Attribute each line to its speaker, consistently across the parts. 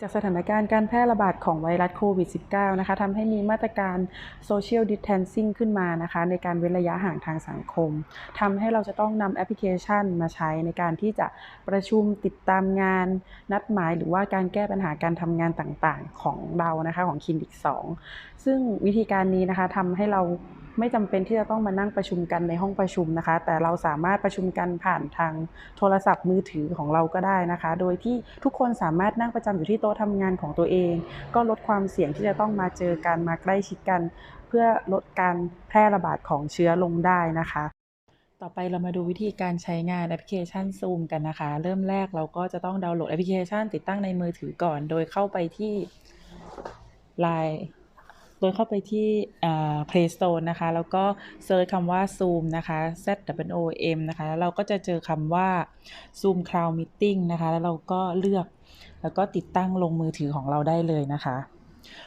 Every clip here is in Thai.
Speaker 1: จากสถานการณ์การแพร่ระบาดของไวรัสโควิด -19 นะคะทำให้มีมาตรการ Social Distancing ขึ้นมานะคะในการเว้นระยะห่างทางสังคมทำให้เราจะต้องนำแอปพลิเคชันมาใช้ในการที่จะประชุมติดตามงาน นัดหมายหรือว่าการแก้ปัญหาการทำงานต่างๆ ของเรานะคะของคลินิก 2 ซึ่งวิธีการนี้นะคะทำให้เรา ไม่จำเป็นที่จะต้องมานั่งประชุมกันในห้องประชุมนะคะ แต่เราสามารถประชุมกันผ่านทางโทรศัพท์มือถือของเราก็ได้นะคะ โดยที่ทุกคนสามารถนั่งประจำอยู่ที่โต๊ะทำงานของตัวเอง ก็ลดความเสี่ยงที่จะต้องมาเจอกันมาใกล้ชิดกัน เพื่อลดการแพร่ระบาดของเชื้อลงได้นะคะต่อไปเรามาดูวิธีการใช้งานแอปพลิเคชัน Zoom กันนะคะ เริ่มแรกเราก็จะต้องดาวน์โหลดแอปพลิเคชัน ติดตั้งในมือถือก่อน โดยเข้าไปที่ Line โดยเข้าไปที่ Play Store นะคะ แล้วก็เซิร์ชคำว่า Zoom นะคะ Z W O M นะคะแล้วเราก็จะเจอคำว่า Zoom Cloud Meeting นะคะ แล้วเราก็เลือก แล้วก็ติดตั้งลงมือถือของเราได้เลยนะคะ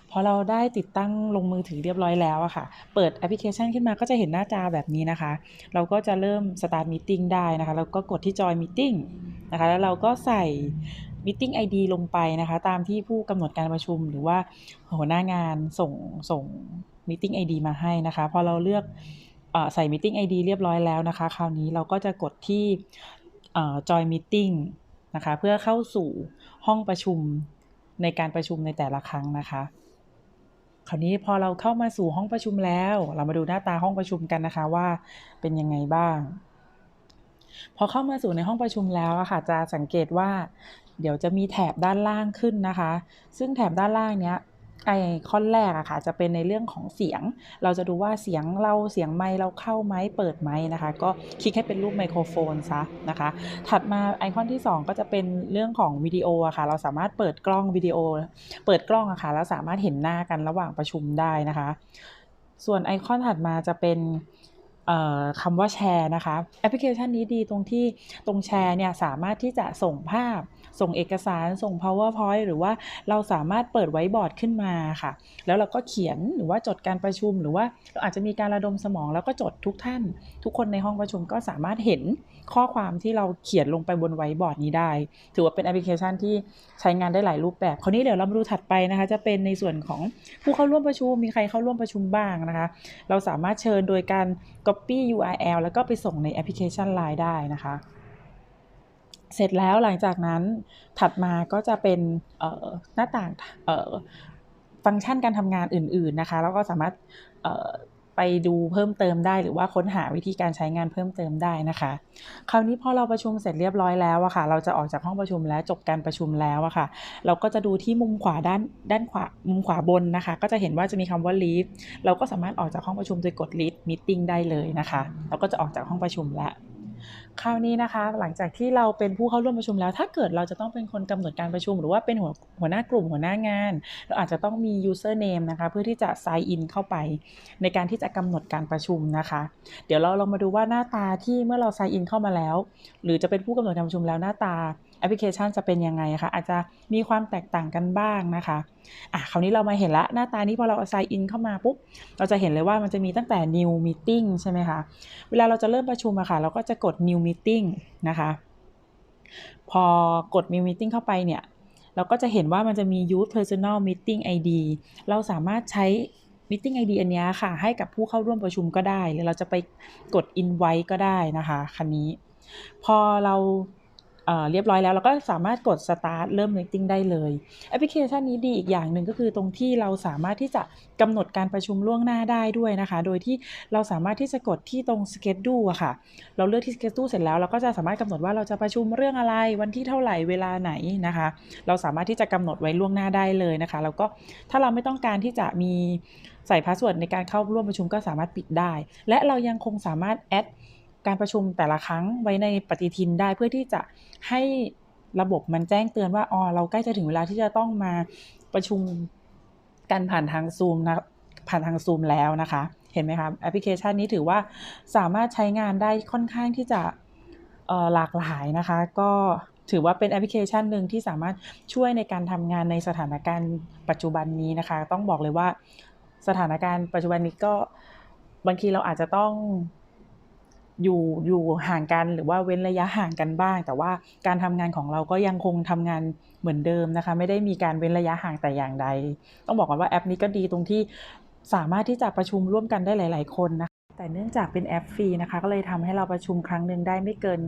Speaker 1: พอเราได้ติดตั้งลงมือถือเรียบร้อยแล้วอะค่ะ เปิดแอปพลิเคชันขึ้นมาก็จะเห็นหน้าจาแบบนี้นะคะ เราก็จะเริ่ม Start Meeting ได้นะคะ แล้วก็กดที่ Join Meeting นะคะ แล้วเราก็ใส่ Meeting ID ลงไปนะคะ ตามที่ผู้กำหนดการประชุมหรือว่าหัวหน้างานส่งส่ง Meeting ID มาให้นะคะ พอเราเลือกอใส่ Meeting ID เรียบร้อยแล้วนะคะ คราวนี้เราก็จะกดที่เอ่อ Join Meeting นะคะ เพื่อเข้าสู่ห้องประชุมในการประชุมในแต่ละครั้งนะคะคราวนี้พอเราเข้ามาสู่ห้องประชุมแล้ว เรามาดูหน้าตาห้องประชุมกันนะคะว่าเป็นยังไงบ้าง พอเข้ามาสู่ในห้องประชุมแล้วอะค่ะจะสังเกตว่า เดี๋ยวจะมีแถบด้านล่างขึ้นนะคะ ซึ่งแถบด้านล่างเนี้ยไอคอนแรกอะค่ะ จะเป็นในเรื่องของเสียง เราจะดูว่าเสียงเราเสียงไมเราเข้าไหมเปิดไหมนะคะ ก็คลิกให้เป็นรูปไมโครโฟนซะนะคะ ถัดมาไอคอนที่ 2 ก็จะเป็นเรื่องของวิดีโออะค่ะ เราสามารถเปิดกล้องวิดีโอ เปิดกล้องอะค่ะแล้วสามารถเห็นหน้ากันระหว่างประชุมได้นะคะ ส่วนไอคอนถัดมาจะเป็น คำว่าแชร์นะคะแอปพลิเคชันนี้ดีตรงที่ตรงแชร์เนี่ยสามารถที่จะส่งภาพ ส่งเอกสารส่ง powerpoint หรือว่าเราสามารถเปิดไว้บอร์ดขึ้นมาค่ะ แล้วเราก็เขียนหรือว่าจดการประชุม หรือว่าเราอาจจะมีการระดมสมอง แล้วก็จดทุกท่าน ทุกคนในห้องประชุมก็สามารถเห็นข้อความที่เราเขียนลงไปบนไว้บอร์ดนี้ได้ ถือว่าเป็นแอปพลิเคชันที่ใช้งานได้หลายรูปแบบคราวนี้เดี๋ยวเรามาดูถัดไปนะคะ จะเป็นในส่วนของผู้เข้าร่วมประชุมมีใครเข้าร่วมประชุมบ้างนะคะ เราสามารถเชิญโดยการ copy URL แล้วก็ไปส่งในแอปพลิเคชัน Line ได้นะคะ เสร็จแล้วหลังจากนั้นถัดมาก็จะเป็นหน้าต่างฟังก์ชันการทำงานอื่น ๆนะคะ แล้วก็สามารถ ไปดูเพิ่มเติมได้ หรือว่าค้นหาวิธีการใช้งานเพิ่มเติมได้นะคะ คราวนี้พอเราประชุมเสร็จเรียบร้อยแล้วอะค่ะ เราจะออกจากห้องประชุมแล้วจบการประชุมแล้วอะค่ะ เราก็จะดูที่มุมขวาด้านด้านขวามุมขวาบนนะคะ ก็จะเห็นว่าจะมีคำว่า leave เราก็สามารถออกจากห้องประชุมโดยกด leave meeting ได้เลยนะคะ เราก็จะออกจากห้องประชุมแล้ว คราวนี้นะคะ หลังจากที่เราเป็นผู้เข้าร่วมประชุมแล้ว ถ้าเกิดเราจะต้องเป็นคนกำหนดการประชุม หรือว่าเป็นหัวหัวหน้ากลุ่มหัวหน้างาน เราอาจจะต้องมี username นะคะ เพื่อที่จะ sign in เข้าไป ในการที่จะกำหนดการประชุมนะคะ เดี๋ยวเราลองมาดูว่าหน้าตาที่เมื่อเรา sign in เข้ามาแล้ว หรือจะเป็นผู้กำหนดการประชุมแล้วหน้าตา แอปพลิเคชันจะเป็นยังไงคะอาจจะมีความแตกต่างกันบ้างนะคะอะคราวนี้เรามาเห็นละหน้าตานี้พอเรา sign in เข้ามาปุ๊บเราจะเห็นเลยว่ามันจะมีตั้งแต่ new meeting ใช่ไหมคะเวลาเราจะเริ่มประชุมอะค่ะเราก็จะกด new meeting นะคะพอกด new meeting เข้าไปเนี่ยเราก็จะเห็นว่ามันจะมี use personal meeting ID เราสามารถใช้ meeting ID อันนี้ค่ะ ให้กับผู้เข้าร่วมประชุมก็ได้ หรือเราจะไปกด invite ก็ได้นะคะ คันนี้ พอเรา เรียบร้อยแล้วเราก็สามารถกด start เริ่ม meeting ได้เลยแอปพลิเคชันนี้ดีอีกอย่างหนึ่งก็คือตรงที่เราสามารถที่จะกำหนดการประชุมล่วงหน้าได้ด้วยนะคะ โดยที่เราสามารถที่จะกดที่ตรง schedule อะค่ะ เราเลือกที่ schedule เสร็จแล้วเราก็จะสามารถกำหนดว่าเราจะประชุมเรื่องอะไรวันที่เท่าไหร่เวลาไหนนะคะ เราสามารถที่จะกำหนดไว้ล่วงหน้าได้เลยนะคะแล้วก็ถ้าเราไม่ต้องการที่จะมีใส่พาสเวิร์ดในการเข้าร่วมประชุมก็สามารถปิดได้ และเรายังคงสามารถแอด การประชุมแต่ละครั้งไว้ในปฏิทินได้เพื่อที่จะให้ระบบมันแจ้งเตือนว่าอ๋อเราใกล้จะถึงเวลาที่จะต้องมาประชุมกันผ่านทางซูมนะผ่านทางซูมแล้วนะคะ เห็นไหมคะแอปพลิเคชันนี้ถือว่าสามารถใช้งานได้ค่อนข้างที่จะหลากหลายนะคะ ก็ถือว่าเป็นแอปพลิเคชันหนึ่งที่สามารถช่วยในการทำงานในสถานการณ์ปัจจุบันนี้นะคะ ต้องบอกเลยว่าสถานการณ์ปัจจุบันนี้ก็บางทีเราอาจจะต้อง อยู่อยู่ห่างกันหรือว่าเว้นระยะห่างกันบ้าง แต่ว่าการทำงานของเราก็ยังคงทำงานเหมือนเดิมนะคะ ไม่ได้มีการเว้นระยะห่างแต่อย่างใด ต้องบอกก่อนว่าแอปนี้ก็ดีตรงที่สามารถที่จะประชุมร่วมกันได้หลาย ๆ คนนะคะแต่เนื่องจากเป็นแอปฟรีนะคะ ก็เลยทำให้เราประชุมครั้งหนึ่งได้ไม่เกิน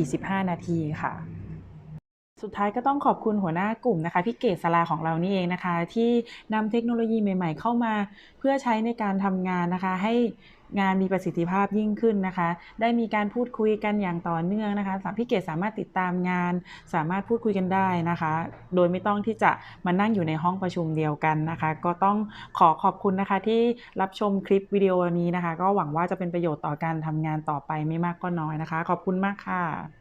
Speaker 1: 45 นาทีค่ะ สุดท้ายก็ต้องขอบคุณหัวหน้ากลุ่มนะคะพี่เกศสลาของเรานี่เองนะคะ ที่นำเทคโนโลยีใหม่ ๆ เข้ามา เพื่อใช้ในการทำงานนะคะ ให้งานมีประสิทธิภาพยิ่งขึ้นนะคะ ได้มีการพูดคุยกันอย่างต่อเนื่องนะคะพี่เกศสามารถติดตามงาน สามารถพูดคุยกันได้นะคะ โดยไม่ต้องที่จะมานั่งอยู่ในห้องประชุมเดียวกันนะคะ ก็ต้องขอขอบคุณนะคะที่รับชมคลิปวิดีโอนี้นะคะ ก็หวังว่าจะเป็นประโยชน์ต่อการทำงานต่อไปไม่มากก็น้อยนะคะ ขอบคุณมากค่ะ